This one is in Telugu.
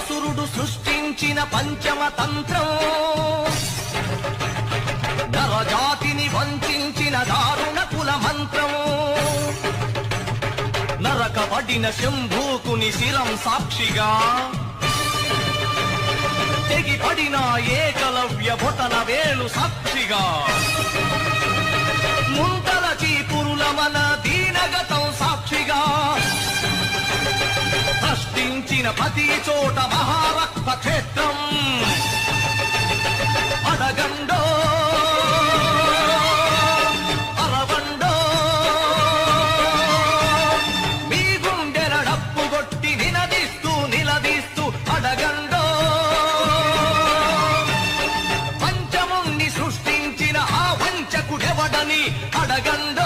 అసురుడు సృష్టించిన పంచమ తంత్రం. నరజాతిని వంచిన దారుణ కుల మంత్రం. నరకబడిన శంభూకుని శిరం సాక్షిగా. తెగిపడిన ఏకలవ్య బొటన వేలు సాక్షిగా. ప్రశ్నించిన ప్రతి చోట మహారక్త క్షేత్రం. అడగండో అరవండో మీ గుండెల డప్పు కొట్టి నినదిస్తూ నిలదీస్తూ అడగండో. పంచముణ్ణి సృష్టించిన ఆ వంచకుడెవడని అడగండో.